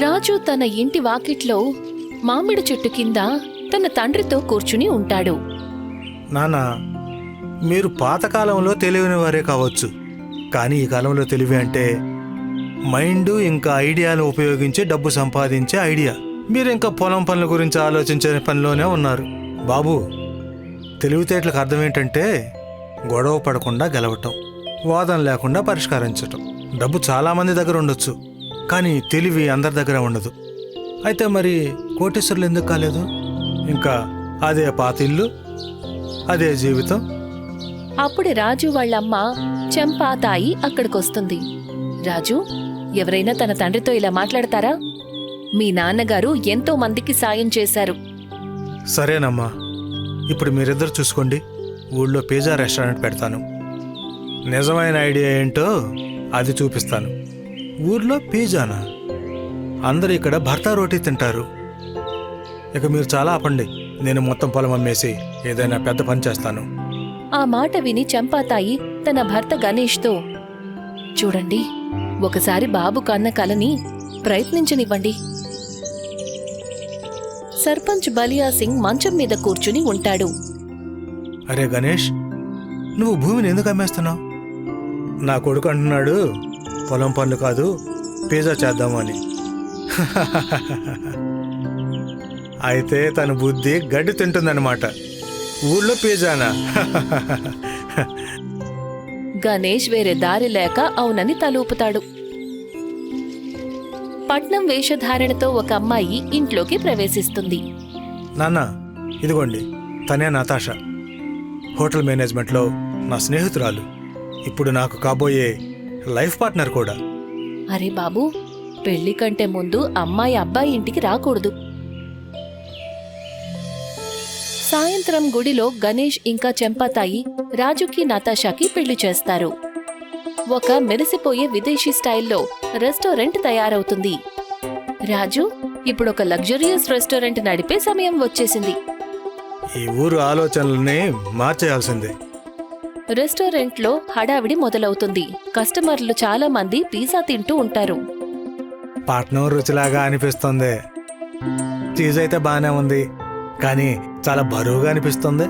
రాజు తన ఇంటి వాకిట్లో మామిడి చెట్టు కింద తన తండ్రితో కూర్చుని ఉంటాడు. నానా మీరు పాతకాలంలో తెలివైన వారే కావచ్చు. కానీ ఈ కాలంలో తెలివి అంటే మైండ్ ఇంకా ఐడియాను ఉపయోగించి డబ్బు సంపాదించే ఐడియా. మీరు ఇంకా పొలం పనుల గురించి ఆలోచించే పనిలోనే ఉన్నారు. బాబు తెలివితేటలకు అర్థం ఏంటంటే గొడవ పడకుండా గెలవటం వాదన లేకుండా పరిష్కరించటం. డబ్బు చాలామంది దగ్గర ఉండొచ్చు. కానీ తెలివి అందరి దగ్గర ఉండదు. అయితే మరి కోటేశ్వరులు ఎందుకు కాలేదు? ఇంకా అదే పాత ఇల్లు అదే జీవితం. అప్పుడే రాజు వాళ్ళమ్మ చెంపా తాయి అక్కడికొస్తుంది. రాజు ఎవరైనా తన తండ్రితో ఇలా మాట్లాడతారా? మీ నాన్నగారు ఎంతో మందికి సాయం చేశారు. సరేనమ్మా. ఇప్పుడు మీరిద్దరు చూసుకోండి. ఊళ్ళో పిజ్జా రెస్టారెంట్ పెడతాను. నిజమైన ఐడియా ఏంటో అది చూపిస్తాను. ఊర్లో పిజ్జానా? అందరూ ఇక్కడ భర్త రోటీ తింటారు. ఇక మీరు చాలా ఆపండి. నేను మొత్తం పొలం అమ్మేసి ఏదైనా పెద్ద పని చేస్తాను. ఆ మాట విని చంపాతాయి తన భర్త గణేష్తో. చూడండి ఒకసారి బాబు కన్న కలని ప్రయత్నించనివ్వండి. సర్పంచ్ బలియా సింగ్ మంచం మీద కూర్చుని ఉంటాడు. అరే గణేష్ నువ్వు భూమిని ఎందుకు అమ్మేస్తున్నావు? నా కొడుకు అంటున్నాడు పొలం పనులు కాదు పిజ్జా చేద్దాము అని అయితే తన బుద్ధి గడ్డి తింటుందన్నమాట. ఊళ్ళో పిజ్జానా? గణేష్ వేరే దారి లేక అవునని తలూపుతాడు. పట్నం వేషధారణతో ఒక అమ్మాయి ఇంట్లోకి ప్రవేశిస్తుంది. నాన్న ఇదిగోండి తనే నతాష. హోటల్ మేనేజ్మెంట్లో నా స్నేహితురాలు. ఇప్పుడు నాకు కాబోయే లైఫ్ పార్ట్నర్ కూడా. అరే బాబు పెళ్ళి కంటే ముందు అమ్మాయి అబ్బాయి ఇంటికి రాకూడదు. సాయంత్రం గుడిలో గణేష్ ఇంకా చెంపతాయి రాజుకి నతాషాకి పెళ్ళి చేస్తారు. ఒక మెరిసిపోయే విదేశీ స్టైల్లో రెస్టారెంట్ తయారవుతుంది. రాజు ఇప్పుడు ఒక లగ్జరియస్ రెస్టారెంట్ నడిపే సమయం వచ్చేసింది. ఈ ఊరు ఆలోచనల్ని మార్చేయాల్సిందే. రెస్టారెంట్లో హడావిడి మొదలవుతుంది. కస్టమర్లు చాలా మంది పిజ్జా తింటూ ఉంటారు. పట్నం రుచిలాగా అనిపిస్తుంది. చీజ్ అయితే బాగానే ఉంది. కానీ చాలా బరువుగా అనిపిస్తుంది.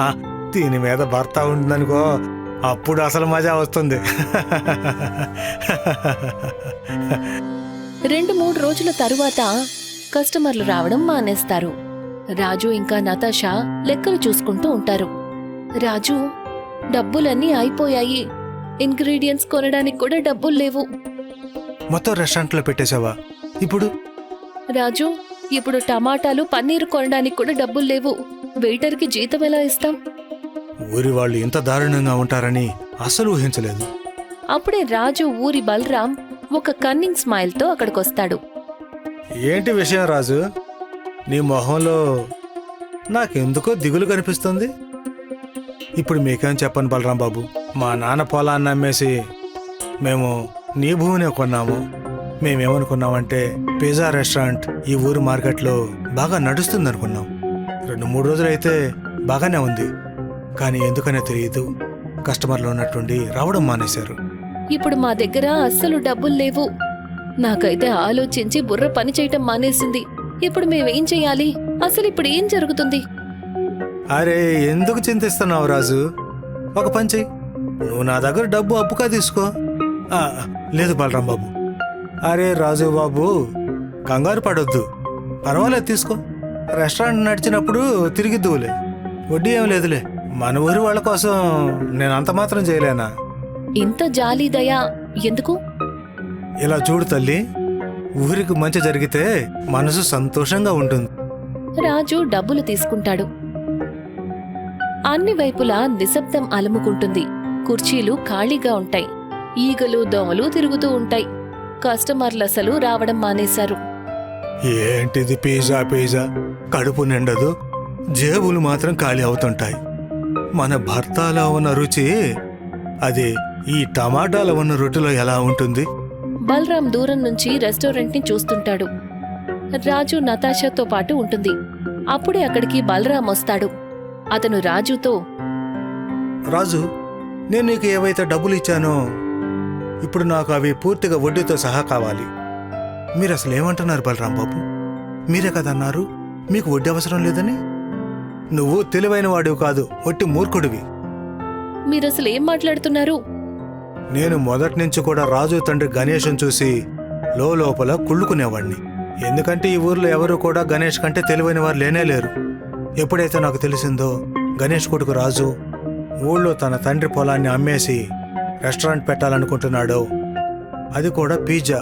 ఆ, దీని మీద భర్త ఉంటుందనుకో అప్పుడు అసలు మజా వస్తుంది. రెండు మూడు రోజుల తరువాత కస్టమర్లు రావడం మానేస్తారు. రాజు ఇంకా నతాషా లెక్కలు చూసుకుంటూ ఉంటారు. రాజు డబ్బులన్నీ అయిపోయాయి. ఇంగ్రీడియంట్స్ కొనడానికి కూడా డబ్బులు లేవు. మొత్తం రెస్టారెంట్లో పెట్టేశావా? ఇప్పుడు? రాజు ఇప్పుడు టమాటాలు పన్నీరు కొనడానికి కూడా డబ్బులు లేవు. వెయిటర్కి జీతం ఎలా ఇస్తాం? ఊరి వాళ్ళు ఇంత దారుణంగా ఉంటారని అసలు ఊహించలేదు. అప్పుడే రాజు ఊరి బలరాం ఒక కన్నింగ్ స్మైల్తో అక్కడికొస్తాడు. ఏంటి విషయం రాజు? నీ మొహంలో నాకెందుకో దిగులు కనిపిస్తుంది? ఇప్పుడు మీకేం చెప్పను బలరాం బాబు? మా నాన్న పొలాన్ని అమ్మేసి మేము నీ భూమినే కొన్నాము. మేమేమనుకున్నామంటే పిజ్జా రెస్టారెంట్ ఈ ఊరు మార్కెట్లో బాగా నడుస్తుంది అనుకున్నాం రెండు మూడు రోజులైతే బాగానే ఉంది. కానీ ఎందుకనే తెలియదు కస్టమర్లు ఉన్నట్టుండి రావడం మానేశారు. ఇప్పుడు మా దగ్గర అస్సలు డబ్బులు లేవు. నాకైతే ఆలోచించి బుర్ర పని చేయటం మానేసింది. ఇప్పుడు మేమేం చెయ్యాలి అసలు ఇప్పుడు ఏం జరుగుతుంది? అరే ఎందుకు చింతిస్తున్నావు రాజు? ఒక పని చెయ్యి నువ్వు నా దగ్గర డబ్బు అప్పుగా తీసుకో. లేదు బలరాం బాబు. అరే రాజు బాబు కంగారు పడొద్దు. పర్వాలేదు తీసుకో. రెస్టారెంట్ నడిచినప్పుడు తిరిగిద్దువులే వడ్డీ ఏం లేదులే. మన ఊరి వాళ్ళ కోసం నేను అంత మాత్రం చేయలేనా? ఇంత జాలి దయ ఎందుకు? ఇలా చూడు తల్లి ఊరికి మంచి జరిగితే మనసు సంతోషంగా ఉంటుంది. రాజు డబ్బులు తీసుకుంటాడు. అన్ని వైపులా నిశ్శబ్దం అలుముకుంటుంది. కుర్చీలు ఖాళీగా ఉంటాయి. ఈగలు దోమలు తిరుగుతూ ఉంటాయి. కస్టమర్లు అసలు రావడం మానేశారు. ఏంటిది పిజ్జా పిజ్జా? కడుపు నిండదు. జేబులు మాత్రం ఖాళీ అవుతుంటాయి. మన భర్తలో ఉన్న రుచి అది ఈ టమాటాల ఉన్న రొట్టెలో ఎలా ఉంటుంది? బలరాం దూరం నుంచి రెస్టారెంట్ని చూస్తుంటాడు. రాజు నతాషాతో పాటు ఉంటుంది. అప్పుడే అక్కడికి బలరాం వస్తాడు. అతను రాజుతో రాజు నేను నీకు ఏవైతే డబ్బులు ఇచ్చానో ఇప్పుడు నాకు అవి పూర్తిగా వడ్డీతో సహా కావాలి. మీరు అసలు ఏమంటున్నారు బలరాం బాబు? మీరే కదా అన్నారు మీకు వడ్డీ అవసరం లేదని? నువ్వు తెలివైన వాడివి కాదు ఒట్టి మూర్ఖుడివి. మీరసలు ఏం మాట్లాడుతున్నారు? నేను మొదటి నుంచి కూడా రాజు తండ్రి గణేష్ను చూసి లోపల కుళ్ళుకునేవాడిని ఎందుకంటే ఈ ఊర్లో ఎవరు కూడా గణేష్ కంటే తెలివైన వారు లేనే లేరు. ఎప్పుడైతే నాకు తెలిసిందో గణేష్ కొడుకు రాజు ఊళ్ళో తన తండ్రి పొలాన్ని అమ్మేసి రెస్టారెంట్ పెట్టాలనుకుంటున్నాడో అది కూడా పిజ్జా.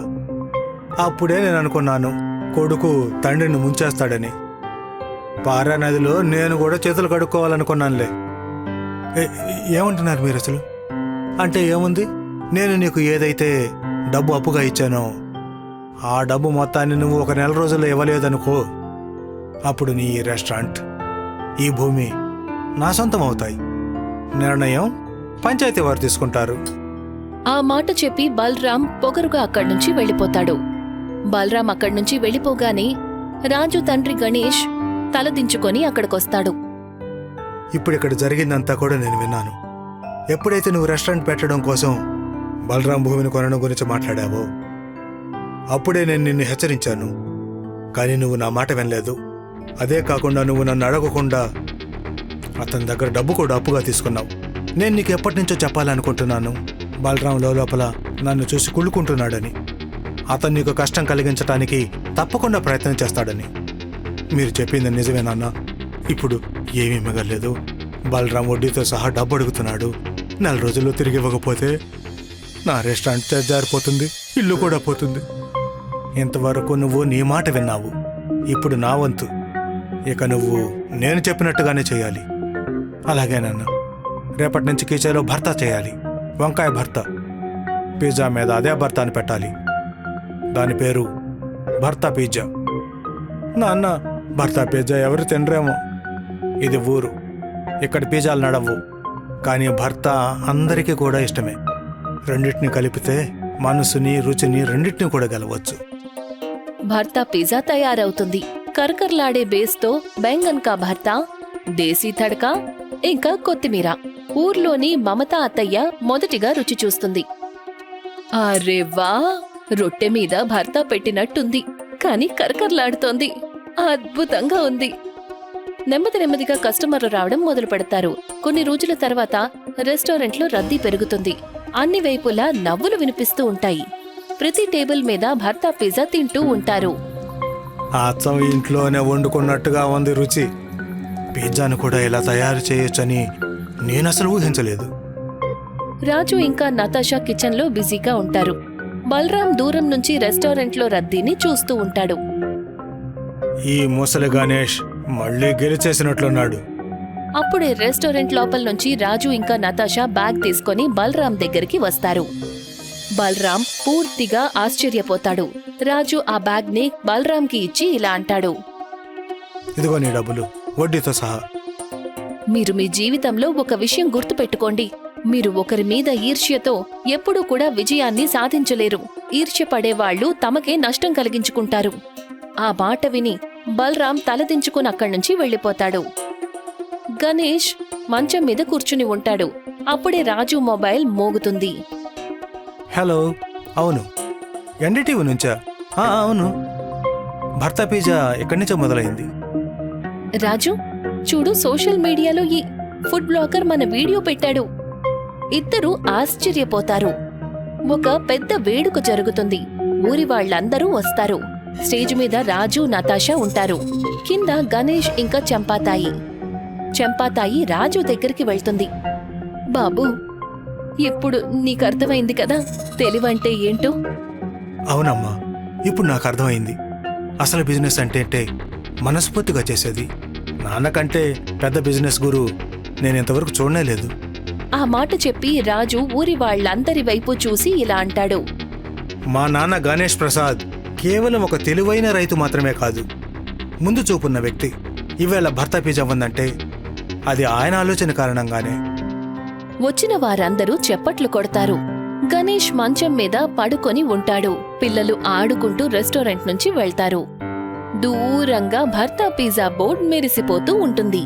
అప్పుడే నేను అనుకున్నాను కొడుకు తండ్రిని ముంచేస్తాడని. పారా నదిలో నేను కూడా చేతులు కడుక్కోవాలనుకున్నానులే. ఏమంటున్నారు మీరు అసలు? అంటే ఏముంది? నేను నీకు ఏదైతే డబ్బు అప్పుగా ఇచ్చానో ఆ డబ్బు మొత్తాన్ని నువ్వు ఒక నెల రోజుల్లో ఇవ్వలేదనుకో అప్పుడు నీ ఈ రెస్టారెంట్ ఈ భూమి నా సొంతం అవుతాయి నిర్ణయం పంచాయతీ వారు తీసుకుంటారు. ఆ మాట చెప్పి బలరాం పొగరుగా అక్కడి నుంచి వెళ్ళిపోతాడు. బలరాం అక్కడి నుంచి వెళ్ళిపోగానే రాజు తండ్రి గణేష్ తలదించుకొని అక్కడికొస్తాడు. ఇప్పుడు ఇక్కడ జరిగిందంతా కూడా నేను విన్నాను. ఎప్పుడైతే నువ్వు రెస్టారెంట్ పెట్టడం కోసం బలరాం భూమిని కొనడం గురించి మాట్లాడావో అప్పుడే నేను నిన్ను హెచ్చరించాను. కానీ నువ్వు నా మాట వినలేదు. అదే కాకుండా నువ్వు నన్ను అడగకుండా అతని దగ్గర డబ్బు కూడా అప్పుగా తీసుకున్నావు. నేను నీకు ఎప్పటి నుంచో చెప్పాలనుకుంటున్నాను. బలరాం లోపల నన్ను చూసి కుళ్ళుకుంటున్నాడని. అతను నీకు కష్టం కలిగించడానికి తప్పకుండా ప్రయత్నం చేస్తాడని. మీరు చెప్పింది నిజమేనన్నా ఇప్పుడు ఏమీ మిగలేదు బలరాం వడ్డీతో సహా డబ్బు అడుగుతున్నాడు. నెల రోజుల్లో తిరిగి ఇవ్వకపోతే నా రెస్టారెంట్ జారిపోతుంది ఇల్లు కూడా పోతుంది. ఇంతవరకు నువ్వు నీ మాట విన్నావు. ఇప్పుడు నా వంతు. ఇక నువ్వు నేను చెప్పినట్టుగానే చేయాలి. అలాగేనన్నా రేపటి నుంచి కిచెన్లో భర్త చేయాలి. వంకాయ భర్త పిజ్జా మీద అదే భర్త అని పెట్టాలి. దాని పేరు భర్త పిజ్జా. నాన్న భర్త పిజ్జా ఎవరు తినరేమో. ఇది ఊరు. ఇక్కడ పిజ్జాలు నడవు. కానీ భర్త అందరికీ కూడా ఇష్టమే. రెండింటిని కలిపితే మనసుని రుచిని రెండింటిని కూడా గెలవచ్చు. భర్త పిజ్జా తయారవుతుంది. కరకరలాడే బేస్తో బెంగన్ కా భర్త దేశీ తడక ఇంకా కొత్తిమీర. ఊర్లోని మమత అత్తయ్య మొదటిగా రుచి చూస్తుంది. అరే వా! రొట్టె మీద భర్త పెట్టినట్టుంది. కాని కరకరలాడుతోంది. అద్భుతంగా ఉంది. నెమ్మది నెమ్మదిగా కస్టమర్లు రావడం మొదలు పెడతారు కొన్ని రోజుల తర్వాత రెస్టారెంట్లో రద్దీ పెరుగుతుంది. అన్ని వైపులా నవ్వులు వినిపిస్తూ ఉంటాయి. ప్రతి టేబుల్ మీద భర్త పిజ్జా తింటూ ఉంటారు. అచ్చం ఇంట్లోనే వండుకున్నట్టుగా ఉంది రుచి. పిజ్జాను కూడా ఇలా తయారు చేయొచ్చని నేను అసలు ఊహించలేదు. రాజు ఇంకా నతాషా కిచెన్లో బిజీగా ఉంటారు. బలరాం దూరం నుంచి రెస్టారెంట్లో రద్దీని చూస్తూ ఉంటాడు. ఈ ముసలి గణేష్ మళ్ళీ గెలిచేసినట్లున్నాడు. అప్పుడే రెస్టారెంట్ లోపల నుంచి రాజు ఇంకా నతాషా బ్యాగ్ తీసుకొని బలరాం దగ్గరికి వస్తారు. బలరాం పూర్తిగా ఆశ్చర్యపోతాడు. రాజు ఆ బ్యాగ్ని బలరాంకి ఇచ్చి ఇలా అంటాడు. ఇదిగో నీ డబ్బులు వడ్డీతో సహా. మీరు మీ జీవితంలో ఒక విషయం గుర్తుపెట్టుకోండి. మీరు ఒకరి మీద ఈర్ష్యతో ఎప్పుడూ కూడా విజయాన్ని సాధించలేరు. ఈర్ష్య పడేవాళ్ళు తమకే నష్టం కలిగించుకుంటారు. ఆ మాట విని బలరాం తలదించుకుని అక్కడి నుంచి వెళ్ళిపోతాడు. గణేష్ మంచం మీద కూర్చుని ఉంటాడు. అప్పుడే రాజు మొబైల్ మోగుతుంది. హలో అవును. ఎన్డీటీవీ నుంచా? అవును. భర్త పిజ్జా ఎక్కడి నుంచో మొదలైంది? రాజు చూడు సోషల్ మీడియాలో ఈ ఫుడ్ బ్లాగర్ మన వీడియో పెట్టాడు. ఇద్దరు ఆశ్చర్యపోతారు. ఒక పెద్ద వేడుక జరుగుతుంది. ఊరి వాళ్ళందరూ వస్తారు. స్టేజ్ మీద రాజు నతాషా ఉంటారు. కింద గణేష్ ఇంకా చంపాతాయి. చంపాతాయి రాజు దగ్గరికి వెళ్తుంది. బాబు ఇప్పుడు నీకు అర్థమైంది కదా? తెలివంటే ఏంటో? అవునమ్మా. ఇప్పుడు నాకు అర్థమైంది. అసలు బిజినెస్ అంటే అంటే మనస్ఫూర్తిగా చేసేది. నాన్నకంటే పెద్ద బిజినెస్ గురు నేను ఇంతవరకు చూడనే లేదు. ఆ మాట చెప్పి రాజు ఊరి వాళ్ళందరి వైపు చూసి ఇలా అంటాడు. మా నాన్న గణేష్ ప్రసాద్ కేవలం ఒక తెలివైన రైతు మాత్రమే కాదు. ముందు చూపున్న వ్యక్తి. ఈవేళ భర్త పిజ్జా ఉందంటే అది ఆయన ఆలోచన కారణంగానే. వచ్చిన వారందరూ చెప్పట్లు కొడతారు. గణేష్ మంచం మీద పడుకొని ఉంటాడు. పిల్లలు ఆడుకుంటూ రెస్టారెంట్ నుంచి వెళ్తారు. దూరంగా భర్త పిజ్జా బోర్డ్ మెరిసిపోతూ ఉంటుంది.